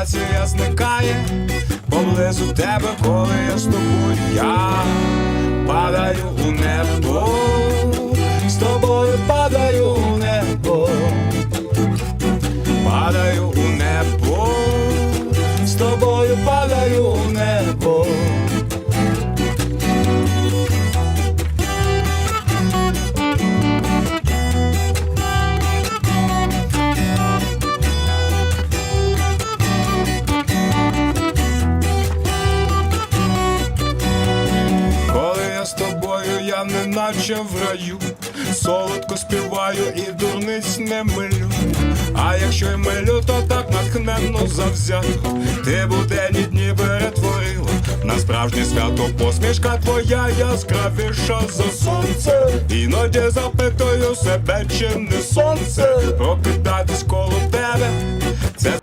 гравітація зникає поблизу тебе, коли я з тобою я падаю у небо, з тобою падаю у небо, падаю у небо, з тобою падаю у небо. Я не наче в раю, солодко співаю і дурниць не милю. А якщо й милю, то так натхненно завзято. Ти буденні дні перетворила на справжнє свято посмішка твоя яскравіша за сонце. Іноді запитую себе, чи не сонце прокидатись коло.